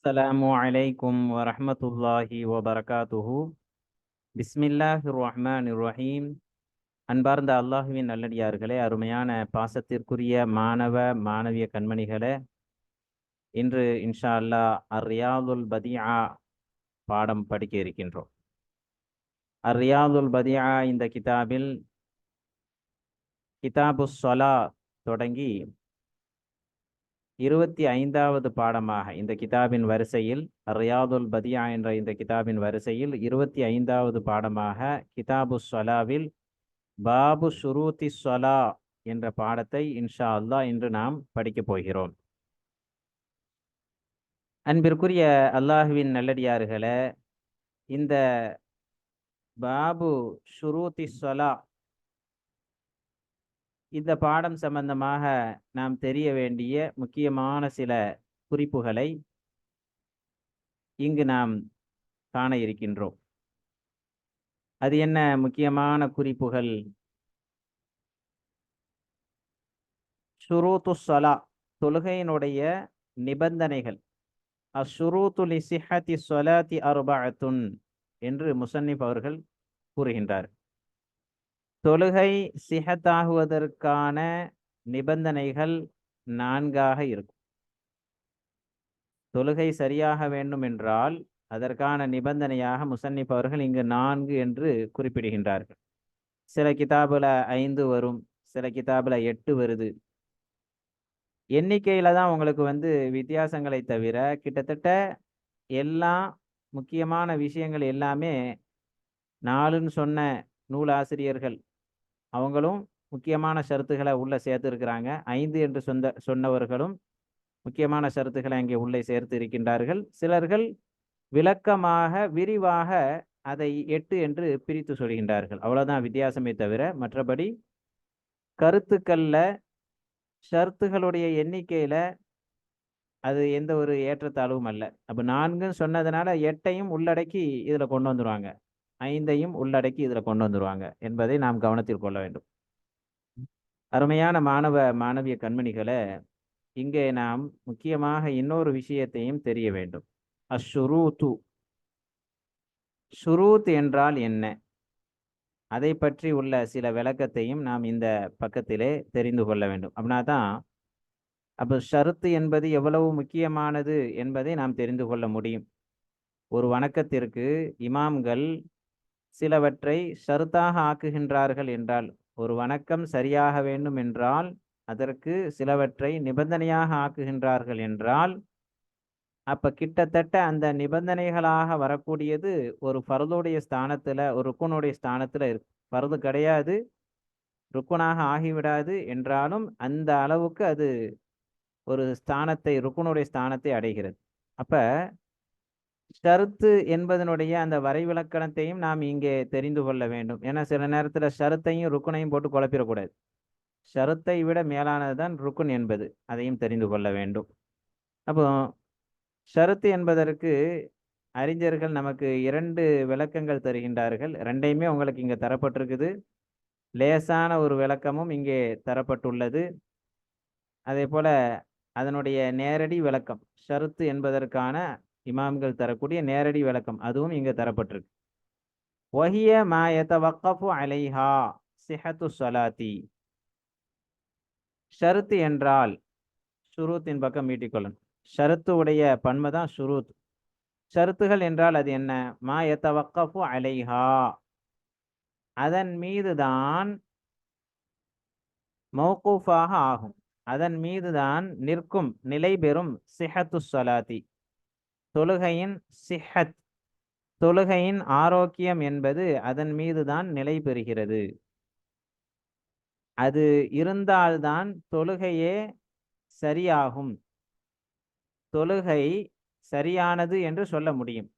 السلام عليكم ورحمة الله وبركاته بسم الله الرحمن الرحيم அன்பார்ந்த அல்லாஹுவின் நல்லடியார்களே அருமையான பாசத்திற்குரிய மாணவ மாணவிய கண்மணிகளே இன்று இன்ஷா அல்லாஹ் அர் ரியாதுல் பதியா பாடம் படிக்க இருக்கின்றோம் அர் ரியாதுல் பதியா இந்த கிதாபில் கிதாபு சொலா தொடங்கி இருபத்தி ஐந்தாவது பாடமாக இந்த கிதாபின் வரிசையில் ரியாதுல் பதியா என்ற இந்த கிதாபின் வரிசையில் இருபத்தி ஐந்தாவது பாடமாக கிதாபு சொலாவில் பாபு ஷுரூத்தி சொலா என்ற பாடத்தை இன்ஷா அல்லா இன்று நாம் படிக்கப் போகிறோம். அன்பிற்குரிய அல்லாஹுவின் நல்லடியார்களே இந்த பாபு ஷுருதி சொலா இந்த பாடம் சம்பந்தமாக நாம் தெரிய வேண்டிய முக்கியமான சில குறிப்புகளை இங்கு நாம் காண இருக்கின்றோம். அது என்ன முக்கியமான குறிப்புகள்? ஷுரூத்து சலா தொழுகையினுடைய நிபந்தனைகள். அஷுரூத்து லிசிஹதி சொலாத்தி அருபாத்துன் என்று முசன்னிப் அவர்கள் கூறுகின்றார். தொழுகை சிஹத்தாகுவதற்கான நிபந்தனைகள் நான்காக இருக்கும். தொழுகை சரியாக வேண்டும் என்றால் அதற்கான நிபந்தனையாக முசன்னிப் அவர்கள் இங்கு நான்கு என்று குறிப்பிடுகின்றார்கள். சில கிதாபுல ஐந்து வரும் சில கிதாபுல எட்டு வருது. எண்ணிக்கையில தான் உங்களுக்கு வந்து வித்தியாசங்களை தவிர கிட்டத்தட்ட எல்லா முக்கியமான விஷயங்கள் எல்லாமே நாலுன்னு சொன்ன நூலாசிரியர்கள் அவங்களும் முக்கியமான ஷரத்துகளை உள்ளே சேர்த்துருக்கிறாங்க. ஐந்து என்று சொந்த சொன்னவர்களும் முக்கியமான ஷரத்துகளை அங்கே உள்ளே சேர்த்து இருக்கின்றார்கள். சிலர்கள் விளக்கமாக விரிவாக அதை எட்டு என்று பிரித்து சொல்கின்றார்கள். அவ்வளோதான் வித்தியாசமே தவிர மற்றபடி கருத்துக்களில் ஷர்த்துகளுடைய எண்ணிக்கையில் அது எந்த ஒரு ஏற்றத்தாழ்வும் அல்ல. அப்போ நான்குன்னு சொன்னதுனால எட்டையும் உள்ளடக்கி இதில் கொண்டு வந்துடுவாங்க ஐந்தையும் உள்ளடக்கி இதில் கொண்டு வந்துடுவாங்க என்பதை நாம் கவனத்தில் கொள்ள வேண்டும். அருமையான மாணவ மாணவிய கண்மணிகளை இங்கே நாம் முக்கியமாக இன்னொரு விஷயத்தையும் தெரிய வேண்டும். அஷுரூத்து ஷுரூத் என்றால் என்ன? அதை பற்றி உள்ள சில விளக்கத்தையும் நாம் இந்த பக்கத்திலே தெரிந்து கொள்ள வேண்டும். அப்படின்னா தான் அப்போ ஷருத்து என்பது எவ்வளவு முக்கியமானது என்பதை நாம் தெரிந்து கொள்ள முடியும். ஒரு வணக்கத்திற்கு இமாம்கள் சிலவற்றை ஷருத்தாக ஆக்குகின்றார்கள் என்றால் ஒரு வணக்கம் சரியாக வேண்டும் என்றால் அதற்கு சிலவற்றை நிபந்தனையாக ஆக்குகின்றார்கள் என்றால் அப்ப கிட்டத்தட்ட அந்த நிபந்தனைகளாக வரக்கூடியது ஒரு பருதுடைய ஸ்தானத்துல ஒரு ருக்குனுடைய ஸ்தானத்துல இருக்கு. பருது கிடையாது ருக்குனாக ஆகிவிடாது என்றாலும் அந்த அளவுக்கு அது ஒரு ஸ்தானத்தை ருக்குனுடைய ஸ்தானத்தை அடைகிறது. அப்ப ஷருத்து என்பதனுடைய அந்த வரைவிலக்கணத்தையும் நாம் இங்கே தெரிந்து கொள்ள வேண்டும். ஏன்னா சில நேரத்தில் ஷருத்தையும் ருக்குனையும் போட்டு குழப்பிடக்கூடாது. ஷருத்தை விட மேலானது தான் ருக்குன் என்பது. அதையும் தெரிந்து கொள்ள வேண்டும். அப்போ ஷருத்து என்பதற்கு அறிஞர்கள் நமக்கு இரண்டு விளக்கங்கள் தருகின்றார்கள். ரெண்டையுமே உங்களுக்கு இங்கே தரப்பட்டிருக்குது. லேசான ஒரு விளக்கமும் இங்கே தரப்பட்டுள்ளது. அதே போல் அதனுடைய நேரடி விளக்கம் ஷருத்து என்பதற்கான இமாம்கள் தரக்கூடிய நேரடி விளக்கம் அதுவும் இங்கே தரப்பட்டிருக்கு. ஒஹிய மா எத்தவக்கஃபு அலைஹா சிஹத்து சலாத்தி ஷருத்து என்றால் ஷுரூத்தின் பக்கம் மீட்டிக்கொள்ளணும் ஷருத்து உடைய பன்மை தான் ஷுரூத். ஷருத்துகள் என்றால் அது என்ன? மா எத்தவக்கஃபு அலைஹா. அதன் மீதுதான் மௌகூஃபாக ஆகும். அதன் மீதுதான் நிற்கும் நிலை பெறும் சிஹத்து சலாத்தி தொழுகையின் சிஹத் தொழுகையின் ஆரோக்கியம் என்பது அதன் மீதுதான் நிலை பெறுகிறது. அது இருந்தால்தான் தொழுகையே சரியாகும். தொழுகை சரியானது என்று சொல்ல முடியும்.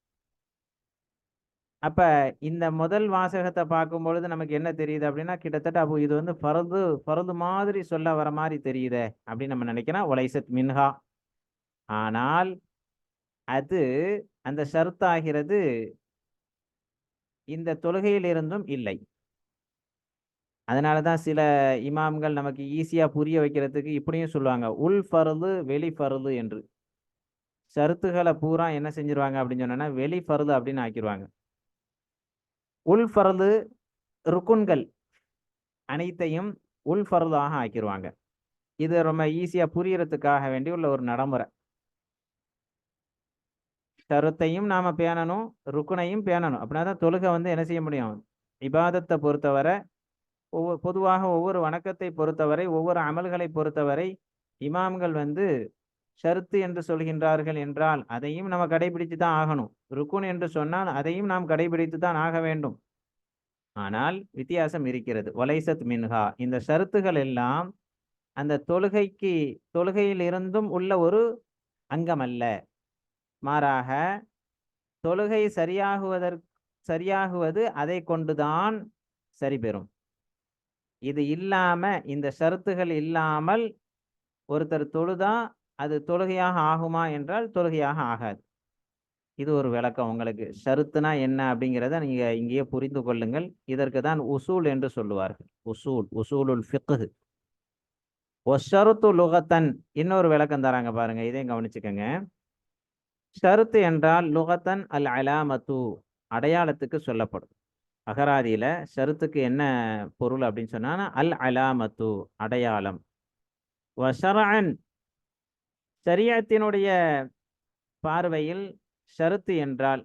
அப்ப இந்த முதல் வாசகத்தை பார்க்கும் பொழுது நமக்கு என்ன தெரியுது அப்படின்னா கிட்டத்தட்ட அப்போ இது வந்து பரது பரது மாதிரி சொல்ல வர மாதிரி தெரியுதே அப்படின்னு நம்ம நினைக்கிறோம். ஒலைசத் மின்ஹா. ஆனால் அது அந்த ஷர்த்தாகிறது இந்த தொழுகையிலிருந்தும் இல்லை. அதனால தான் சில இமாம்கள் நமக்கு ஈஸியாக புரிய வைக்கிறதுக்கு இப்படியும் சொல்லுவாங்க உள் ஃபருது வெளி ஃபருது என்று. ஷருத்துகளை பூரா என்ன செஞ்சிருவாங்க அப்படின்னு சொன்னா வெளி ஃபருது அப்படின்னு ஆக்கிடுவாங்க உள் ஃபருது ருக்குன்கள் அனைத்தையும் உள் ஃபருதாக ஆக்கிடுவாங்க இது ரொம்ப ஈஸியாக புரியறதுக்காக வேண்டி உள்ள ஒரு நடைமுறை. ஷருத்தையும் நாம பேணணும் ருக்குனையும் பேணணும். அப்படின்னா தான் தொழுகை வந்து என்ன செய்ய முடியும்? இபாதத்தை பொறுத்தவரை ஒவ்வொரு பொதுவாக ஒவ்வொரு வணக்கத்தை பொறுத்தவரை ஒவ்வொரு அமல்களை பொறுத்தவரை இமாம்கள் வந்து ஷருத்து என்று சொல்கின்றார்கள் என்றால் அதையும் நம்ம கடைபிடித்து தான் ஆகணும். ருக்குன் என்று சொன்னால் அதையும் நாம் கடைபிடித்து தான் ஆக வேண்டும். ஆனால் வித்தியாசம் இருக்கிறது. ஒலைசத் மின்ஹா. இந்த ஷருத்துகள் எல்லாம் அந்த தொழுகைக்கு தொழுகையில் இருந்தும் உள்ள ஒரு அங்கமல்ல. மாறாக தொழுகை சரியாகுவதற்கு சரியாகுவது அதை கொண்டுதான் சரி பெறும் இது இல்லாம இந்த ஷருத்துகள் இல்லாமல் ஒருத்தர் தொழுதா அது தொழுகையாக ஆகுமா என்றால் தொழுகையாக ஆகாது. இது ஒரு விளக்கம் உங்களுக்கு. ஷருத்துனா என்ன அப்படிங்கிறத நீங்க இங்கேயே புரிந்து கொள்ளுங்கள். இதற்கு தான் உசூல் என்று சொல்லுவார்கள். உசூல் உசூலுல் ஃபிக்கு ஒஷருத்து லுகத்தன். இன்னொரு விளக்கம் தராங்க பாருங்க. இதையும் கவனிச்சுக்கோங்க. ஷருத்து என்றால் லுகத்தன் அல் அலாமத்து அடையாளத்துக்கு சொல்லப்படும். அகராதியில ஷருத்துக்கு என்ன பொருள் அப்படின்னு சொன்னா அல் அலாமத்து அடையாளம் வஷரன் சரியத்தினுடைய பார்வையில் ஷருத்து என்றால்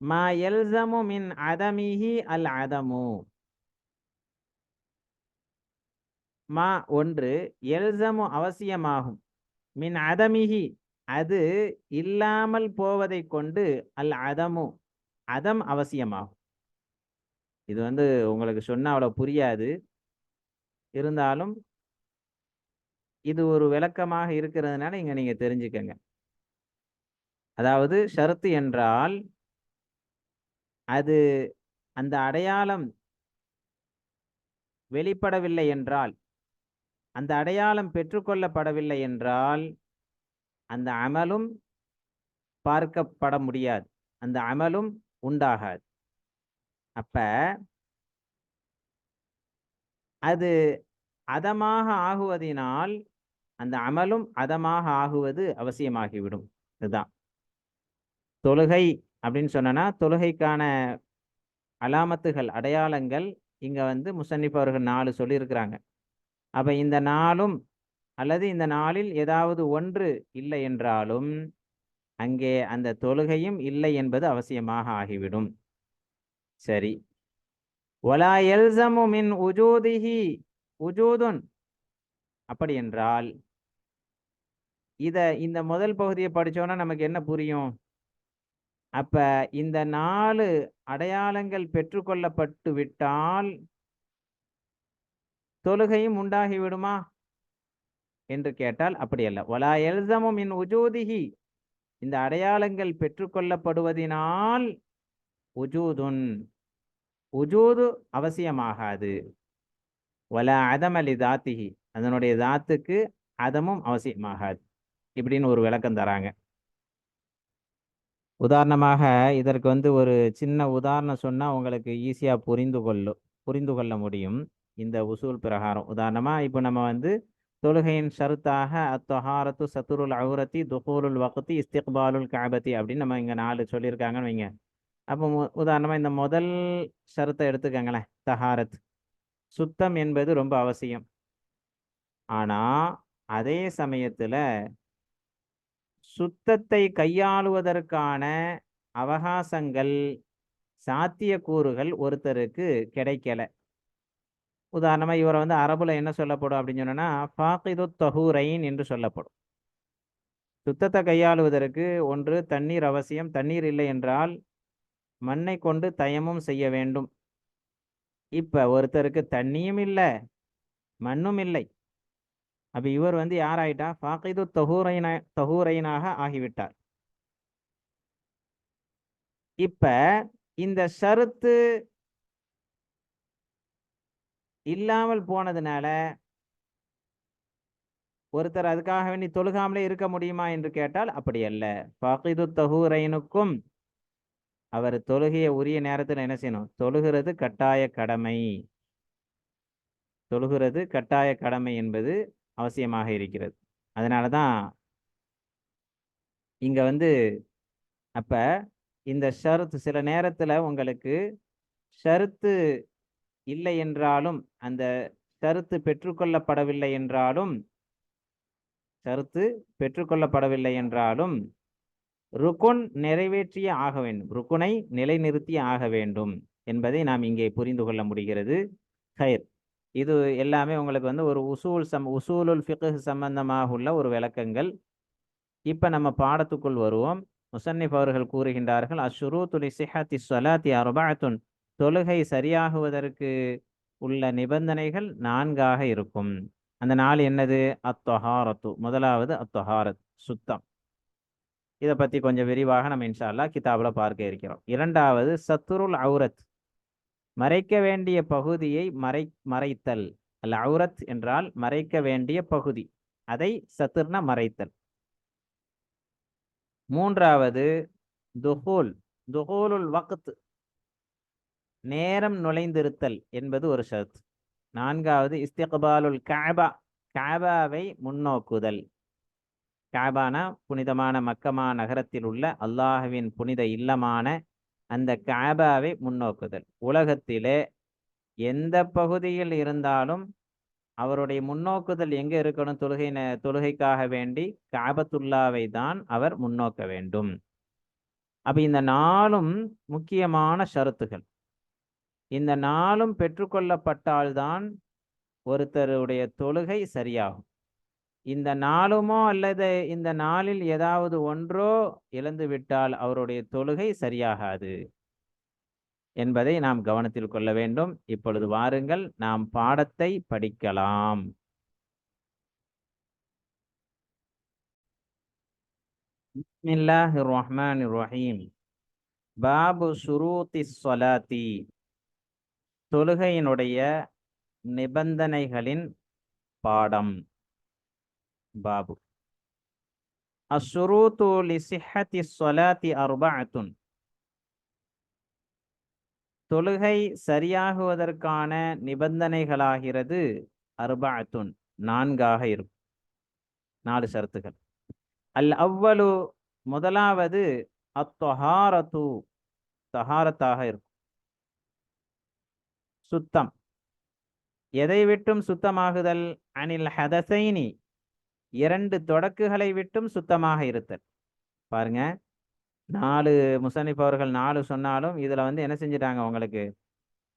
மா எல்சமு மின் அதமிஹி அல் அதமு மா ஒன்று எல்சமு அவசியமாகும். மின் அதமிஹி அது இல்லாமல் போவதை கொண்டு அல் அதமு அதம் அவசியமாகும். இது வந்து உங்களுக்கு சொன்னால் அவ்வளவு புரியாது. இருந்தாலும் இது ஒரு விளக்கமாக இருக்கிறதுனால இங்க நீங்க தெரிஞ்சுக்கங்க. அதாவது ஷருத்து என்றால் அது அந்த அடையாளம் வெளிப்படவில்லை என்றால் அந்த அடையாளம் பெற்றுக்கொள்ளப்படவில்லை என்றால் அந்த அமலும் பார்க்கப்பட முடியாது. அந்த அமலும் உண்டாகாது. அப்ப அது அதமாக ஆகுவதினால் அந்த அமலும் அதமாக ஆகுவது அவசியமாகிவிடும். இதுதான். தொழுகை அப்படின்னு சொன்னா தொழுகைக்கான அலாமத்துகள் அடையாளங்கள் இங்க வந்து முசன்னிப் அவர்கள் நாலு சொல்லியிருக்கிறாங்க. அப்ப இந்த நாளும் அல்லது இந்த நாளில் ஏதாவது ஒன்று இல்லை என்றாலும் அங்கே அந்த தொழுகையும் இல்லை என்பது அவசியமாக ஆகிவிடும். சரி. ஒலா எல்சமு மின் உஜூதிஹி உஜூதுன் அப்படி என்றால் இத இந்த முதல் பகுதியை படிச்சோன்னா நமக்கு என்ன புரியும்? அப்ப இந்த நாலு அடையாளங்கள் பெற்றுக்கொள்ளப்பட்டு விட்டால் தொழுகையும் உண்டாகி விடுமா? என்று கேட்டால் அப்படி அல்ல ஒலா எல்சமும் இன் உஜூதிஹி. இந்த அடையாளங்கள் பெற்றுக்கொள்ளப்படுவதினால் உஜூதுன். உஜூது அவசியமாகாது. ஒல அதமலி தாத்திஹி. அதனுடைய தாத்துக்கு அதமும் அவசியமாகாது. இப்படின்னு ஒரு விளக்கம் தராங்க. உதாரணமாக இதற்கு வந்து ஒரு சின்ன உதாரணம் சொன்னால் உங்களுக்கு ஈஸியாக புரிந்து கொள்ளும் புரிந்து கொள்ள முடியும். இந்த உசூல் பிரகாரம். உதாரணமா இப்போ நம்ம வந்து தொழுகையின் ஷருத்தாக அத்தொஹாரத்து சத்துருல் அவுரத்தி துஹூருல் வகுத்தி இஸ்திக்பாலுல் காபத்தி அப்படின்னு நம்ம இங்க நாலு சொல்லியிருக்காங்கன்னு வைங்க. அப்போ உதாரணமாக உதாரணமா இந்த முதல் ஷருத்தை எடுத்துக்கங்களேன் தஹாரத். சுத்தம் என்பது ரொம்ப அவசியம். ஆனா அதே சமயத்துல சுத்தத்தை கையாளுவதற்கான அவகாசங்கள் சாத்தியக்கூறுகள் ஒருத்தருக்கு கிடைக்கல. உதாரணமாக இவரை வந்து அரபுல என்ன சொல்லப்படும் அப்படின்னு சொன்னோன்னா ஃபாக்கிது தஹூரைன் என்று சொல்லப்படும். சுத்தத்தை கையாளுவதற்கு ஒன்று தண்ணீர் அவசியம். தண்ணீர் இல்லை என்றால் மண்ணை கொண்டு தயமும் செய்ய வேண்டும். இப்போ ஒருத்தருக்கு தண்ணியும் இல்லை மண்ணும் இல்லை. அப்போ இவர் வந்து யாராயிட்டா? ஃபாக்கிது தஹூரைனா தஹூரைனாக ஆகிவிட்டார். இப்போ இந்த ஷருத்து இல்லாமல் போனதுனால ஒருத்தர் அதுக்காக வேண்டி தொழுகாமலே இருக்க முடியுமா என்று கேட்டால் அப்படி அல்ல. பகிது தகுரைனுக்கும் அவர் தொழுகைய உரிய நேரத்தில் என்ன செய்யணும்? தொழுகிறது கட்டாய கடமை. தொழுகிறது கட்டாய கடமை என்பது அவசியமாக இருக்கிறது. அதனால தான் இங்க வந்து அப்ப இந்த ஷருத்து சில நேரத்துல உங்களுக்கு ஷருத்து இல்லை என்றாலும் அந்த சருத்து பெற்றுக்கொள்ளப்படவில்லை என்றாலும் சருத்து பெற்றுக்கொள்ளப்படவில்லை என்றாலும் ருக்குன் நிறைவேற்றியே ஆக வேண்டும். ருக்குனை நிலைநிறுத்தி ஆக வேண்டும் என்பதை நாம் இங்கே புரிந்து கொள்ள முடிகிறது. ஹயர் இது எல்லாமே உங்களுக்கு வந்து ஒரு உசூல் சம் உசூலுல் ஃபிக்கு சம்பந்தமாக உள்ள ஒரு விளக்கங்கள். இப்போ நம்ம பாடத்துக்குள் வருவோம். முசன்னிப் அவர்கள் கூறுகின்றார்கள் அஷ்ஷுரூத்துலி சிஹாத்தி சொலாத்தி அருபாத்துன் தொழுகை சரியாகுவதற்கு உள்ள நிபந்தனைகள் நான்காக இருக்கும். அந்த நாள் என்னது? அத்தொஹாரத்து. முதலாவது அத்தொஹாரத் சுத்தம். இதை பற்றி கொஞ்சம் விரிவாக நம்ம இன்ஷா அல்லாஹ் கிதாபில் பார்க்க இருக்கிறோம். இரண்டாவது சத்துருல் அவுரத். மறைக்க வேண்டிய பகுதியை மறை மறைத்தல். அல் அவுரத் என்றால் மறைக்க வேண்டிய பகுதி. அதை சத்துர்னா மறைத்தல். மூன்றாவது துஹூல். துஹூலுல் வக்த். நேரம் நுழைந்திருத்தல் என்பது ஒரு ஷர்த் நான்காவது இஸ்திக்பாலுல் காபா காபாவை முன்னோக்குதல். காபானா புனிதமான மக்கமா நகரத்தில் உள்ள அல்லாஹுவின் புனித இல்லமான அந்த காபாவை முன்னோக்குதல். உலகத்திலே எந்த பகுதியில் இருந்தாலும் அவருடைய முன்னோக்குதல் எங்க இருக்கணும் தொழுகை தொழுகைக்காக வேண்டி காபத்துல்லாவை தான் அவர் முன்னோக்க வேண்டும். அப்ப இந்த நாளும் முக்கியமான ஷரத்துகள். இந்த நாளும் பெற்றுக்கொள்ளப்பட்டால்தான் ஒருத்தருடைய தொழுகை சரியாகும். இந்த நாளுமோ அல்லது இந்த நாளில் ஏதாவது ஒன்றோ இழந்து விட்டால் அவருடைய தொழுகை சரியாகாது என்பதை நாம் கவனத்தில் கொள்ள வேண்டும். இப்பொழுது வாருங்கள் நாம் பாடத்தை படிக்கலாம். பிஸ்மில்லாஹிர் ரஹ்மானிர் ரஹீம் பாபு சுரூத்தி ஸலாத்தி. தொழுகையினுடைய நிபந்தனைகளின் பாடம். பாபு. அஸ்ஸுரூத்து லிசிஹத்தி சொலாத்தி அர்பஅத்துன். தொழுகை சரியாகுவதற்கான நிபந்தனைகளாகிறது அர்பஅத்துன். நான்காக இருக்கும். நாலு ஷரத்துகள். அல் அவ்வலு முதலாவது அத்தொஹாரத்து தஹாரத்தாக இருக்கும். சுத்தம். எதை விட்டும் சுத்தமாகுதல்? அனில் ஹதசைனி. இரண்டு தொடக்குகளை விட்டும் சுத்தமாக இருத்தல். பாருங்க. நாலு முசனிப் அவர்கள் நாலு சொன்னாலும் இதுல வந்து என்ன செஞ்சிட்டாங்க உங்களுக்கு?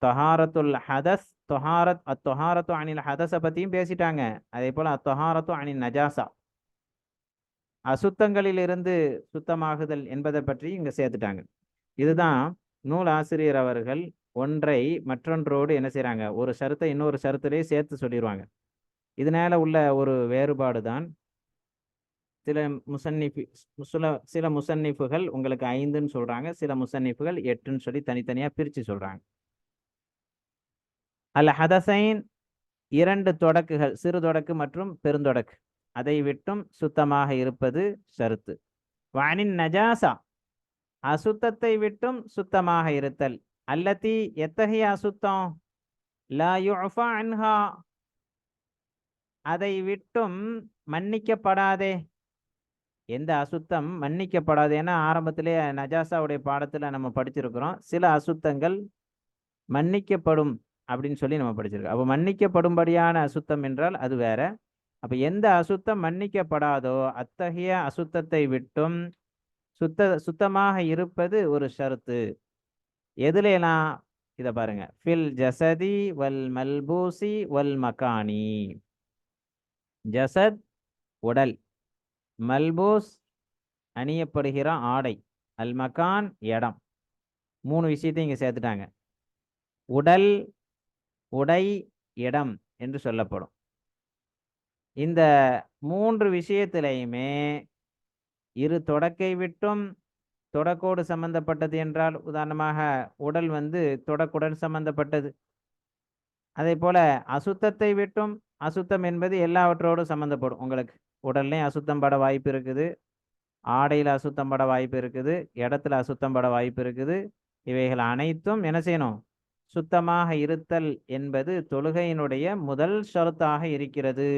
தொஹாரத்துல் ஹதஸ் தொஹாரத் அத்தொஹாரத்து அனில் ஹதஸை பத்தியும் பேசிட்டாங்க. அதே போல அத்தொஹாரத்து அனில் நஜாசா. அசுத்தங்களில் இருந்து சுத்தமாகுதல் என்பதை பற்றி இங்க சேர்த்துட்டாங்க. இதுதான் நூல் ஆசிரியர் அவர்கள் ஒன்றை மற்றொன்றோடு என்ன செய்றாங்க? ஒரு சருத்தை இன்னொரு சருத்திலே சேர்த்து சொல்லிடுவாங்க இதனால உள்ள ஒரு வேறுபாடு தான் சில முசன்னிஃபி சில சில முசன்னிஃபுகள் உங்களுக்கு ஐந்துன்னு சொல்றாங்க சில முசன்னிஃபுகள் எட்டுன்னு சொல்லி தனித்தனியா பிரிச்சு சொல்றாங்க. அல் ஹதசைன் இரண்டு தொடக்குகள் சிறு தொடக்கு மற்றும் பெருந்தொடக்கு அதை விட்டும் சுத்தமாக இருப்பது ஷருத்து வானின் நஜாசா அசுத்தத்தை விட்டும் சுத்தமாக இருத்தல். அல்லத்தி எத்தகைய அசுத்தம்? லா யுஃபா அன்ஹா. அதை விட்டும் மன்னிக்கப்படாதே. எந்த அசுத்தம்? மன்னிக்கப்படாது. ஏன்னா ஆரம்பத்திலே நஜாசாவுடைய பாடத்துல நம்ம படிச்சிருக்கிறோம். சில அசுத்தங்கள் மன்னிக்கப்படும் அப்படின்னு சொல்லி நம்ம படிச்சிருக்கோம். அப்போ மன்னிக்கப்படும்படியான அசுத்தம் என்றால் அது வேற. அப்போ எந்த அசுத்தம் மன்னிக்கப்படாதோ அத்தகைய அசுத்தத்தை விட்டும் சுத்த சுத்தமாக இருப்பது ஒரு ஷருத்து. எதுலாம் இதை பாருங்க. ஃபில் ஜசதி வல் மல்பூசி வல் மகானி ஜசத் உடல். மல்பூஸ் அணியப்படுகிற ஆடை. அல் மகான் இடம் மூணு விஷயத்தையும் இங்கே சேர்த்துட்டாங்க. உடல் உடை இடம் என்று சொல்லப்படும். இந்த மூன்று விஷயத்திலையுமே இரு தொடக்கை விட்டும் தொடக்கோடு சம்பந்தப்பட்டது என்றால் உதாரணமாக உடல் வந்து தொடக்குடன் சம்பந்தப்பட்டது. அதே போல அசுத்தத்தை விட்டும் அசுத்தம் என்பது எல்லாவற்றோடும் சம்பந்தப்படும். உங்களுக்கு உடல்லையும் அசுத்தம் பட வாய்ப்பு இருக்குது. ஆடையில் அசுத்தம் பட வாய்ப்பு இருக்குது. இடத்துல அசுத்தம் பட வாய்ப்பு இருக்குது. இவைகள் அனைத்தும் என்ன செய்யணும்? சுத்தமாக இருத்தல் என்பது தொழுகையினுடைய முதல் ஷருத்தாக இருக்கிறது.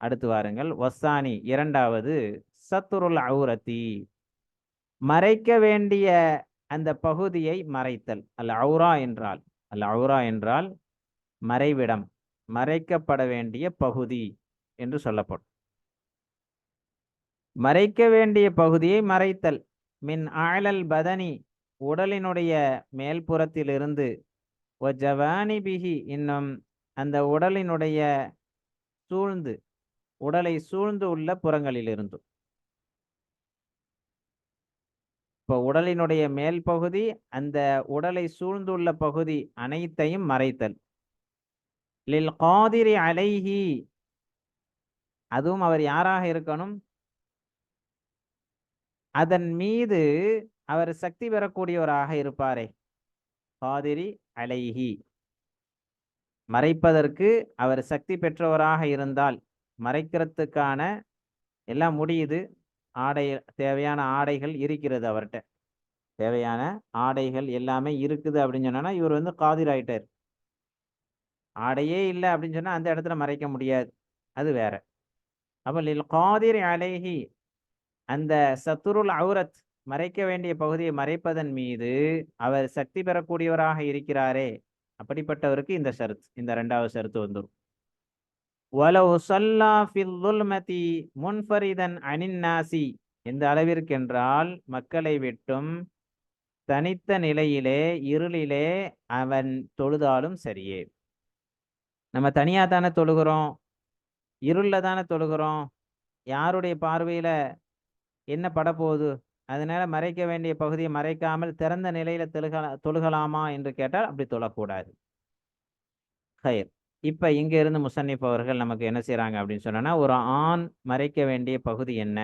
அடுத்து வாருங்கள். வசானி இரண்டாவது சத்துருல் அவுரத்தி. மறைக்க வேண்டிய அந்த பகுதியை மறைத்தல். அல்ல அவுரா என்றால் அல்ல அவுரா என்றால் மறைவிடம் மறைக்கப்பட வேண்டிய பகுதி என்று சொல்லப்படும். மறைக்க வேண்டிய பகுதியை மறைத்தல். மின் ஆழல் பதனி உடலினுடைய மேல்புறத்திலிருந்து ஒ பிகி இன்னும் அந்த உடலினுடைய சூழ்ந்து உடலை சூழ்ந்து உள்ள புறங்களிலிருந்தும். இப்போ உடலினுடைய மேல் பகுதி அந்த உடலை சூழ்ந்துள்ள பகுதி அனைத்தையும் மறைத்தல். லில் காதிரி அலைஹி. அதுவும் அவர் யாராக இருக்கணும்? அதன் மீது அவர் சக்தி பெறக்கூடியவராக இருப்பாரே. காதிரி அலைஹி. மறைப்பதற்கு அவர் சக்தி பெற்றவராக இருந்தால் மறைக்கிறதுக்கான எல்லாம் முடியுது. ஆடை தேவையான ஆடைகள் இருக்கிறது அவர்கிட்ட தேவையான ஆடைகள் எல்லாமே இருக்குது அப்படின்னு சொன்னோன்னா இவர் வந்து காதிர் ஆயிட்டார். ஆடையே இல்லை அப்படின்னு சொன்னா அந்த இடத்துல மறைக்க முடியாது. அது வேற. அப்போ லில் காதிர் அலைஹி அந்த சத்துருல் அவுரத் மறைக்க வேண்டிய பகுதியை மறைப்பதன் மீது அவர் சக்தி பெறக்கூடியவராக இருக்கிறாரே. அப்படிப்பட்டவருக்கு இந்த ஷருத் இந்த ரெண்டாவது ஷருத்து வந்துடும் வலவு சல்லா ஃபில் முன்ஃபரிதன் அனின்னாசி எந்த அளவிற்கென்றால் மக்களை விட்டும் தனித்த நிலையிலே இருளிலே அவன் தொழுதாலும் சரியே. நம்ம தனியாக தானே தொழுகிறோம்? இருளில் தானே தொழுகிறோம்? யாருடைய பார்வையில் என்ன படப்போகுது? அதனால மறைக்க வேண்டிய பகுதியை மறைக்காமல் திறந்த நிலையில தொழுக தொழுகலாமா என்று கேட்டால் அப்படி தொழக்கூடாது. ஹயர் இப்ப இங்க இருந்து முசன்னிப் அவர்கள் நமக்கு என்ன செய்யறாங்க அப்படின்னு சொன்னோன்னா ஒரு ஆண் மறைக்க வேண்டிய பகுதி என்ன?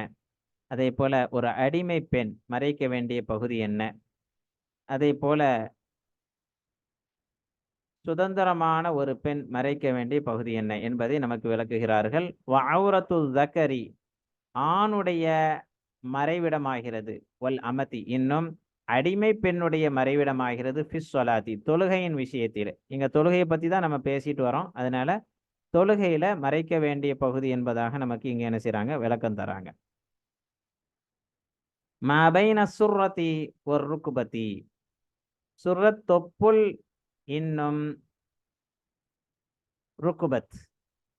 அதே போல ஒரு அடிமை பெண் மறைக்க வேண்டிய பகுதி என்ன? அதே போல சுதந்திரமான ஒரு பெண் மறைக்க வேண்டிய பகுதி என்ன என்பதை நமக்கு விளக்குகிறார்கள். தக்கரி ஆணுடைய மறைவிடமாகிறது. வல் அமதி இன்னும் அடிமை பெண்ணுடைய மறைவிடமாகிறது ஃபிஸ் சொலாத்தி தொழுகையின் விஷயத்தில். இங்கே தொழுகையை பத்தி தான் நம்ம பேசிட்டு வரோம். அதனால தொழுகையில மறைக்க வேண்டிய பகுதி என்பதாக நமக்கு இங்க என்ன செய்யறாங்க விளக்கம் தராங்க. மபைன சுர்ரதி ஒரு ருக்குபதி சுர்ரத் தொப்புல் இன்னும் ருக்குபத்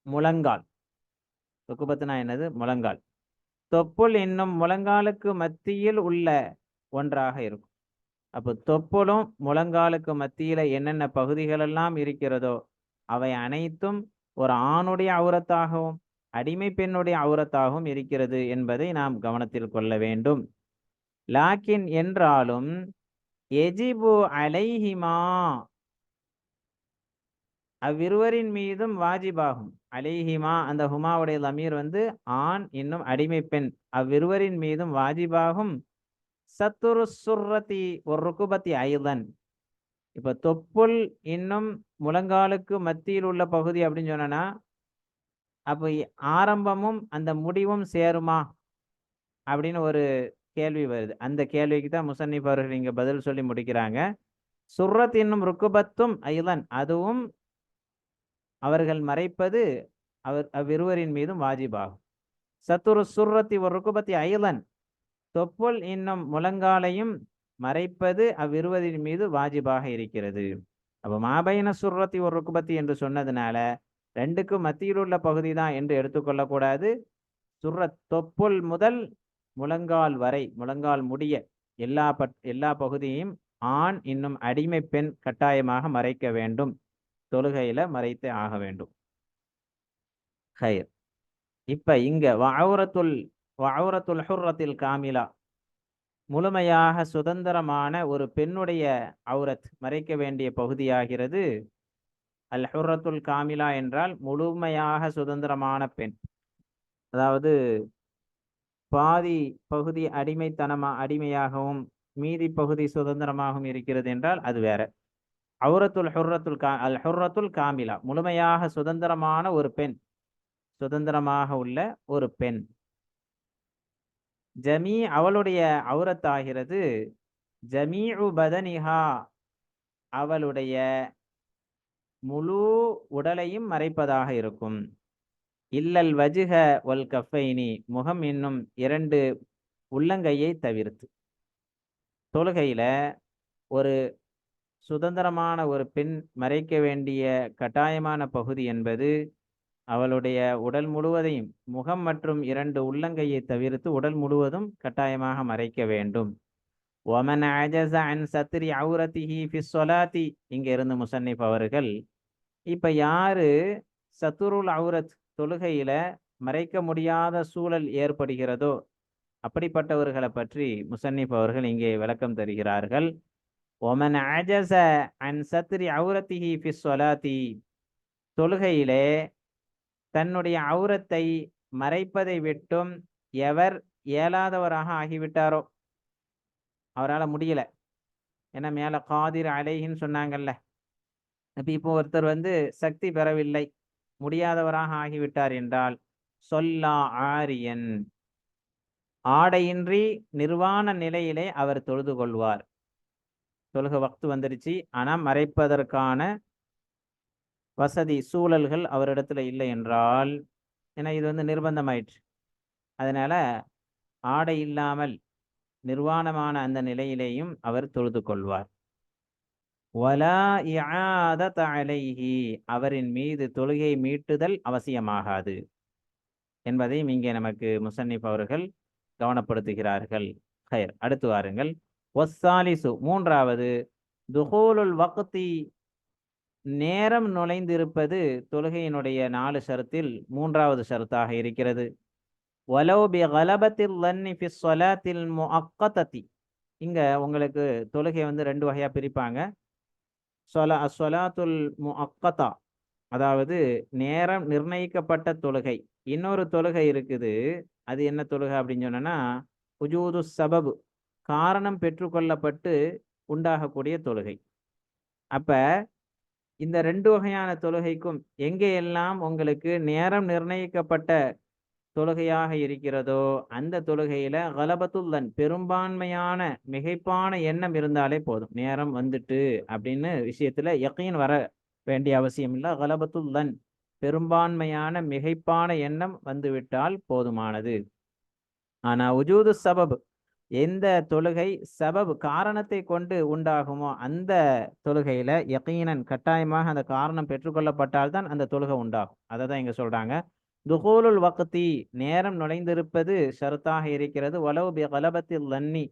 முழங்கால். ருக்குபத்னா என்னது? முழங்கால். தொப்புள் இன்னும் முழங்காலுக்கு மத்தியில் உள்ள ஒன்றாக இருக்கும். அப்போ தொப்புளும் முழங்காலுக்கு மத்தியில என்னென்ன பகுதிகளெல்லாம் இருக்கிறதோ அவை அனைத்தும் ஒரு ஆணுடைய அவுரத்தாகவும் அடிமை பெண்ணுடைய அவுரத்தாகவும் இருக்கிறது என்பதை நாம் கவனத்தில் கொள்ள வேண்டும். லாக்கின் என்றாலும் எஜிபு அலைஹிமா அவ்விருவரின் மீதும் வாஜிபாகும். அலைஹிமா அந்த ஹுமாவுடைய லமீர் வந்து ஆண் இன்னும் அடிமை பெண். அவ்விருவரின் மீதும் வாஜிபாகும். சத்துரு சுர்ரதி ஒரு ருக்குபத்தி ஐதன் இப்ப தொப்புள் இன்னும் முழங்காலுக்கு மத்தியில் உள்ள பகுதி அப்படின்னு சொன்னா அப்ப ஆரம்பமும் அந்த முடிவும் சேருமா? அப்படின்னு ஒரு கேள்வி வருது. அந்த கேள்விக்கு தான் முசன்னிப் அவர்கள் இங்க பதில் சொல்லி முடிக்கிறாங்க. சுர்ரத் இன்னும் ருக்குபத்தும் ஐலன் அதுவும் அவர்கள் மறைப்பது அவர் அவ்விருவரின் மீதும் வாஜிபாகும். சத்துரு சுர்ரத்தி ஒரு ருக்குபத்தி ஐலன் தொப்புள் இன்னும் முழங்காலையும் மறைப்பது அவ்விருவதின் மீது வாஜிபாக இருக்கிறது. அப்போ மாபைன சுர்ரத்தி ஒரு ருக்குபத்தி என்று சொன்னதுனால ரெண்டுக்கும் மத்தியில் உள்ள பகுதி தான் என்று எடுத்துக்கொள்ளக்கூடாது சுர்ரத் தொப்புள் முதல் முழங்கால் வரை முழங்கால் முடிய எல்லா பட் எல்லா பகுதியையும் ஆண் இன்னும் அடிமை பெண் கட்டாயமாக மறைக்க வேண்டும். தொழுகையில மறைத்தே ஆக வேண்டும். ஹயர் இப்ப இங்க வவுரத்துல் வவுரத்துல் ஹுர்ரத்தில் காமிலா. முழுமையாக சுதந்திரமான ஒரு பெண்ணுடைய அவுரத் மறைக்க வேண்டிய பகுதியாகிறது. அல் ஹுர்ரத்துல் காமிலா என்றால் முழுமையாக சுதந்திரமான பெண். அதாவது பாதி பகுதி அடிமைத்தனமா அடிமையாகவும் மீதி பகுதி சுதந்திரமாகவும் இருக்கிறது என்றால் அது வேற. அவுரத்துல் ஹுர்ரத்துல் கா அல் ஹுர்ரத்துல் காமிலா. முழுமையாக சுதந்திரமான ஒரு பெண். சுதந்திரமாக உள்ள ஒரு பெண். ஜமீ அவளுடைய அவுரத்தாகிறது ஜமீஉ பதனிஹா அவளுடைய முழு உடலையும் மறைப்பதாக இருக்கும். இல்லல் வஜுக ஒல் கஃபைனி முகம் என்னும் இரண்டு உள்ளங்கையை தவிர்த்து. தொழுகையில ஒரு சுதந்திரமான ஒரு பெண் மறைக்க வேண்டிய கட்டாயமான பகுதி என்பது அவளுடைய உடல் முழுவதையும் முகம் மற்றும் இரண்டு உள்ளங்கையை தவிர்த்து உடல் முழுவதும் கட்டாயமாக மறைக்க வேண்டும். ஒமன் அஜஸ அன் சத்ரி அவுரத்திஹி ஃபி சொலாத்தி இங்க முசன்னிப் அவர்கள் இப்போ யாரு சத்துருல் அவுரத் தொழுகையில மறைக்க முடியாத சூழல் ஏற்படுகிறதோ அப்படிப்பட்டவர்களை பற்றி முசன்னிப் அவர்கள் இங்கே விளக்கம் தருகிறார்கள். ஒமன் அஜஸ அன் சத்ரி அவுரத்திஹி ஃபி சொலாத்தி தொழுகையிலே தன்னுடைய அவுரத்தை மறைப்பதை விட்டும் எவர் இயலாதவராக ஆகிவிட்டாரோ? அவரால் முடியல. ஏன்னா மேலே காதிர் அலைகின்னு சொன்னாங்கல்ல. அப்போ இப்போ ஒருத்தர் வந்து சக்தி பெறவில்லை முடியாதவராக ஆகிவிட்டார் என்றால் சொல்லா ஆரியன். ஆடையின்றி நிர்வாண நிலையிலே அவர் தொழுது கொள்வார். தொழுக வக்து வந்துருச்சு. ஆனால் மறைப்பதற்கான வசதி சூழல்கள் அவரிடத்துல இல்லை என்றால் ஏன்னா இது வந்து நிர்பந்தமாயிற்று. அதனால ஆடை இல்லாமல் நிர்வாணமான அந்த நிலையிலேயும் அவர் தொழுது கொள்வார். அவரின் மீது தொழுகை மீட்டுதல் அவசியமாகாது என்பதையும் இங்கே நமக்கு முசன்னிப் அவர்கள் கவனப்படுத்துகிறார்கள். ஹயர் அடுத்து வாருங்கள். ஒஸ்ஸாலிசு மூன்றாவது துஹூலுல் வக்தி நேரம் நுழைந்திருப்பது தொழுகையினுடைய நாலு ஷரத்தில் மூன்றாவது ஷரத்தாக இருக்கிறது. வலோபி கலபத்தில் லன்னி ஃபி சொலாத்தில் முஅக்கத்தி. உங்களுக்கு தொழுகை வந்து ரெண்டு வகையாக பிரிப்பாங்க. சொலா சொலாத்துல் முஅக்கதா அதாவது நேரம் நிர்ணயிக்கப்பட்ட தொழுகை. இன்னொரு தொழுகை இருக்குது. அது என்ன தொழுகை அப்படின்னு சொன்னோன்னா உஜூது சபபு காரணம் பெற்றுக்கொள்ளப்பட்டு உண்டாகக்கூடிய தொழுகை. அப்போ இந்த ரெண்டு வகையான தொழுகைக்கும் எங்கே எல்லாம் உங்களுக்கு நேரம் நிர்ணயிக்கப்பட்ட தொழுகையாக இருக்கிறதோ அந்த தொழுகையில கலபத்துள்ளன் பெரும்பான்மையான மிகைப்பான எண்ணம் இருந்தாலே போதும். நேரம் வந்துட்டு அப்படின்னு விஷயத்துல யக்கீன் வர வேண்டிய அவசியம் இல்லை. கலபத்துள்ளன் பெரும்பான்மையான மிகைப்பான எண்ணம் வந்துவிட்டால் போதுமானது. ஆனா உஜூது சபப் எந்த தொழுகை சபப் காரணத்தை கொண்டு உண்டாகுமோ அந்த தொழுகையில யக்கீனன் கட்டாயமாக அந்த காரணம் பெற்றுக்கொள்ளப்பட்டால்தான் அந்த தொழுகை உண்டாகும். அதை தான் இங்க சொல்றாங்க. துகூலுல் வக்தி நேரம் நுழைந்திருப்பது ஷருத்தாக இருக்கிறது. வலவு பி கலபத்தில் லன்னி.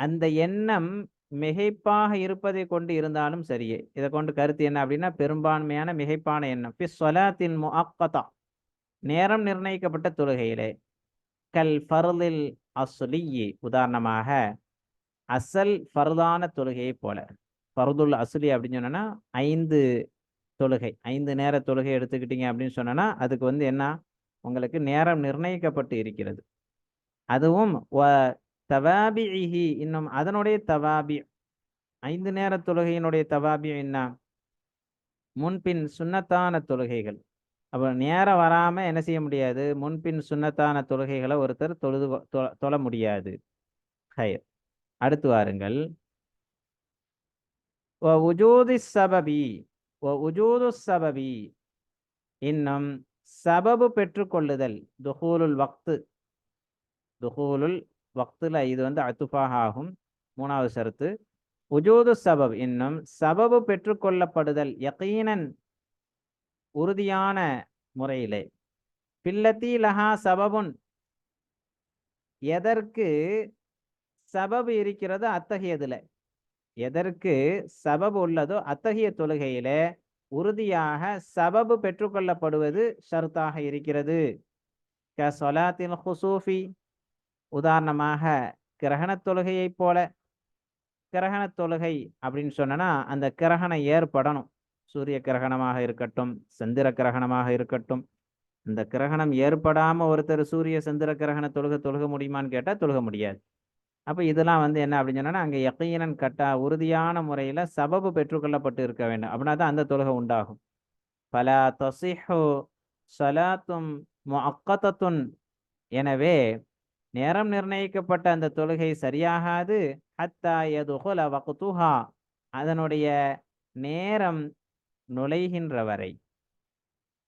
அந்த எண்ணம் மிகைப்பாக இருப்பதை கொண்டு இருந்தாலும் சரியே இதை கொண்டு கருத்து என்ன அப்படின்னா பெரும்பான்மையான மிகைப்பான எண்ணம். பி சொலாத்தின் முஅக்கதா நேரம் நிர்ணயிக்கப்பட்ட தொழுகையிலே. கல் ஃபர்லில் அசுலியி உதாரணமாக அசல் ஃபர்தான தொழுகையை போல. ஃபர்துல் அசுலி அப்படின்னு சொன்னா ஐந்து தொழுகை ஐந்து நேர தொழுகை எடுத்துக்கிட்டீங்க அப்படின்னு சொன்னா அதுக்கு வந்து என்ன? உங்களுக்கு நேரம் நிர்ணயிக்கப்பட்டு இருக்கிறது. அதுவும் தவாபிஹி இன்னும் அதனுடைய தவாபி ஐந்து நேர தொழுகையினுடைய தவாபி என்ன? முன்பின் சுண்ணத்தான தொழுகைகள். அப்போ நேரம் வராம என்ன செய்ய முடியாது? முன்பின் சுன்னத்தான தொழுகைகளை ஒருத்தர் தொழுது தொழ முடியாது. ஹயர் அடுத்து வாருங்கள். ஓ உஜூதி சபபி உஜூது சபபி. இன்னும் சபபு பெற்றுக்கொள்ளுதல் துஹூலுல் வக்து. துஹூலுல் வக்துல இது வந்து அத்துஃபாக ஆகும். மூணாவது சருத்து உஜூது சபப் இன்னும் சபபு பெற்றுக்கொள்ளப்படுதல் யகீனன் உறுதியான முறையிலே. பில்லத்தி லஹா சபபுன். எதற்கு சபபு இருக்கிறதோ அத்தகையதுல. எதற்கு சபபு உள்ளதோ அத்தகைய தொழுகையில உறுதியாக சபபு பெற்றுக்கொள்ளப்படுவது ஷருத்தாக இருக்கிறது. க சொலாத்தின் ஹுசூஃபி. உதாரணமாக கிரகணத் தொழுகையைப் போல. கிரகணத் தொழுகை அப்படின்னு சொன்னா அந்த கிரகணம் ஏற்படணும். சூரிய கிரகணமாக இருக்கட்டும் சந்திர கிரகணமாக இருக்கட்டும் இந்த கிரகணம் ஏற்படாமல் ஒருத்தர் சூரிய சந்திர கிரகண தொழுக தொழுக முடியுமான்னு கேட்டால் தொழுக முடியாது. அப்போ இதெல்லாம் வந்து என்ன அப்படின்னு சொன்னால் அங்கே எக்கையினன் கட்டா உறுதியான முறையில் சபபு பெற்றுக்கொள்ளப்பட்டு இருக்க வேண்டும். அப்படின்னா தான் அந்த தொழுகை உண்டாகும். பல தொசிஹு சலாத்தும் அக்கத்தத்துன் எனவே நேரம் நிர்ணயிக்கப்பட்ட அந்த தொழுகை சரியாகாது. ஹத்தா எதுகுல வக்துஹா. அதனுடைய நேரம் நுழைகின்ற வரை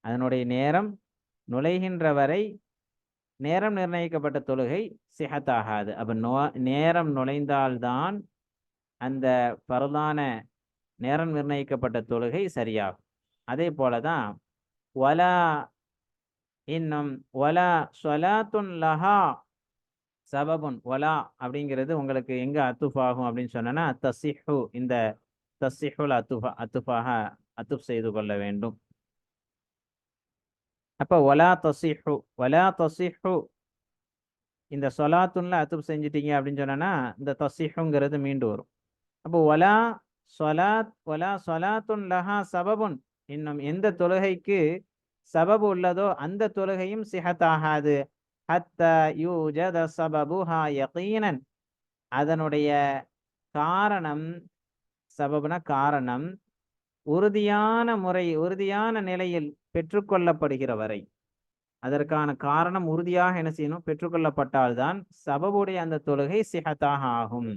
அதனுடைய நேரம் நுழைகின்ற வரை நேரம் நிர்ணயிக்கப்பட்ட தொழுகை சிஹத்தாகாது. அப்போ நோ நேரம் நுழைந்தால்தான் அந்த பரதான நேரம் நிர்ணயிக்கப்பட்ட தொழுகை சரியாகும். அதே போல தான் ஒலா இன்னும் ஒலா சொலாத்துன் லஹா சபபுன் ஒலா அப்படிங்கிறது உங்களுக்கு எங்கே அத்துஃபாகும் அப்படின்னு சொன்னா தசிஹு இந்த தசிஹுல் அத்துஃபா அத்துஃபாக அத்துப் செய்து கொள்ள வேண்டும். அப்போ ஒலா தசிஹு ஒலா தசிஹு இந்த சொலாத்துன்ல அத்துப் செஞ்சிட்டீங்க அப்படின்னு சொன்னா இந்த தசிஹுங்கிறது மீண்டு வரும். அப்போ ஒலா சொலாத் ஒலா சொலாத்துன் லஹா சபபுன். இன்னும் எந்த தொழுகைக்கு சபபு உள்ளதோ அந்த தொழுகையும் சிஹத்தாகாது. ஹத்த யூஜத சபபுஹா யகீனன். அதனுடைய காரணம் சபபுன காரணம் உறுதியான முறை உறுதியான நிலையில் பெற்றுக்கொள்ளப்படுகிற வரை அதற்கான காரணம் உறுதியாக என்ன செய்யணும்? பெற்றுக்கொள்ளப்பட்டால்தான் சபபுடைய அந்த தொழுகை சிஹத்தாக ஆகும்.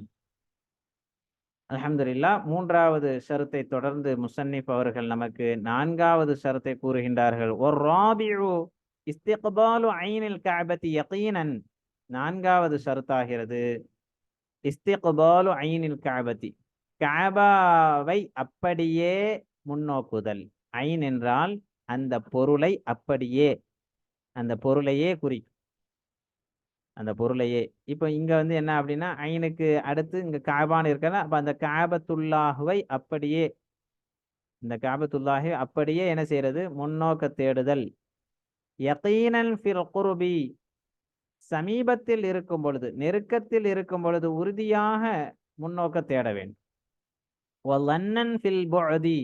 அலமதுல்லா மூன்றாவது ஷருத்தை தொடர்ந்து முசன்னிப் அவர்கள் நமக்கு நான்காவது ஷருத்தை கூறுகின்றார்கள். ஒரு ராபிஉ இஸ்திக்பாலு ஐனில் கஅபதி யகீனன். நான்காவது ஷருத்தாகிறது. இஸ்திக்பாலு ஐனில் கஅபதி. காபாவை அப்படியே முன்னோக்குதல். ஐன் என்றால் அந்த பொருளை அப்படியே அந்த பொருளையே குறிக்கும். அந்த பொருளையே. இப்போ இங்க வந்து என்ன அப்படின்னா ஐனுக்கு அடுத்து இங்க காபான்னு இருக்கனா அப்ப அந்த காபத்துல்லாஹுவை அப்படியே இந்த காபத்துல்லாஹை அப்படியே என்ன செய்யறது? முன்னோக்க தேடுதல். யகீனன் ஃபில் குருபி. சமீபத்தில் இருக்கும் பொழுது நெருக்கத்தில் இருக்கும் பொழுது உறுதியாக முன்னோக்க தேட வேண்டும். வல்லன்னன் ஃபில் புஅதி.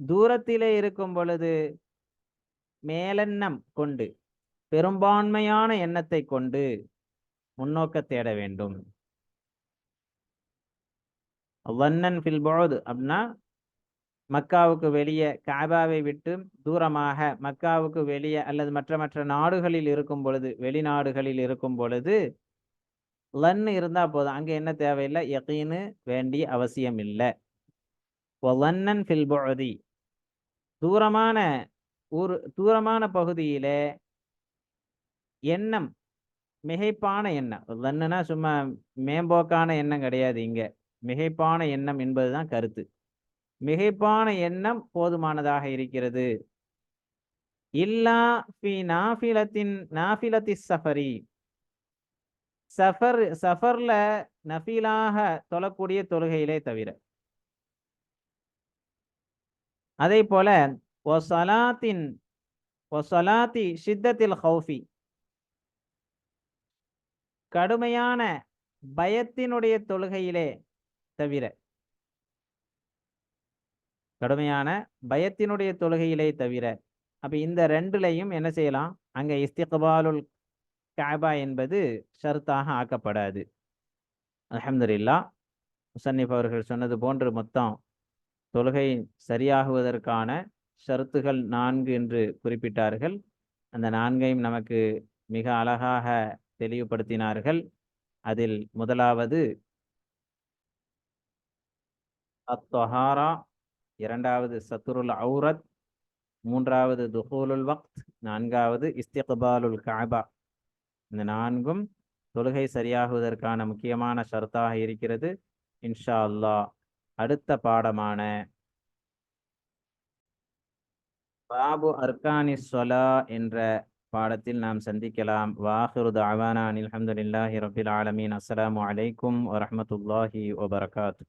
தூரத்திலே இருக்கும் பொழுது மேலெண்ணம் கொண்டு பெரும்பான்மையான எண்ணத்தை கொண்டு முன்னோக்க தேட வேண்டும். வன்னன் ஃபில்போது அப்படின்னா மக்காவுக்கு வெளியே காபாவை விட்டு தூரமாக மக்காவுக்கு வெளியே அல்லது மற்ற மற்ற நாடுகளில் இருக்கும் பொழுது வெளிநாடுகளில் இருக்கும் பொழுது லன்னு இருந்தால் போதும். அங்கே என்ன தேவையில்லை? யகீனு வேண்டிய அவசியம் இல்லை. வல்லன்னன் ஃபில் தூரமான ஊர் தூரமான பகுதியிலே எண்ணம் மிகைப்பான எண்ணம். லன்னுனா சும்மா மேம்போக்கான எண்ணம் கிடையாது இங்க. மிகைப்பான எண்ணம் என்பதுதான் கருத்து. மிகைப்பான எண்ணம் போதுமானதாக இருக்கிறது. இல்லா ஃபி நாஃபிலத்தின் நாஃபிலத்தி சஃபரி. சஃபர் சஃபர்ல நஃபீலாக தொழக்கூடிய தொழுகையிலே தவிர. அதே போல ஒசலாத்தின் ஒசலாத்தி ஷித்தத்தில் ஹவுஃபி கடுமையான பயத்தினுடைய தொழுகையிலே தவிர கடுமையான பயத்தினுடைய தொழுகையிலே தவிர அப்ப இந்த ரெண்டுலையும் என்ன செய்யலாம்? அங்க இஸ்திக்பாலுல் காபா என்பது ஷர்த்தாக ஆக்கப்படாது. அலமதுல்லா முசன்னிப் அவர்கள் சொன்னது போன்று மொத்தம் தொழுகை சரியாகுவதற்கான ஷருத்துகள் நான்கு என்று குறிப்பிட்டார்கள். அந்த நான்கையும் நமக்கு மிக அழகாக தெளிவுபடுத்தினார்கள். அதில் முதலாவது அத்தொஹாரா இரண்டாவது சத்துருல் அவுரத் மூன்றாவது துஹூலுல் வக்த் நான்காவது இஸ்திக்பாலுல் காபா இந்த நான்கும் தொழுகை சரியாகுவதற்கான முக்கியமான ஷர்த்தாக இருக்கிறது. இன்ஷா அல்லாஹ். அடுத்த பாடமான. பாபு அர்கானி சொலா என்ற பாடத்தில் நாம் சந்திக்கலாம். வாஹிரு தாவானா அனில் அஹமதுல்லாஹி ரபில் ஆலமீன். அஸ்ஸலாமு அலைக்கும் வரமத்துல்லாஹி வபர்காத்து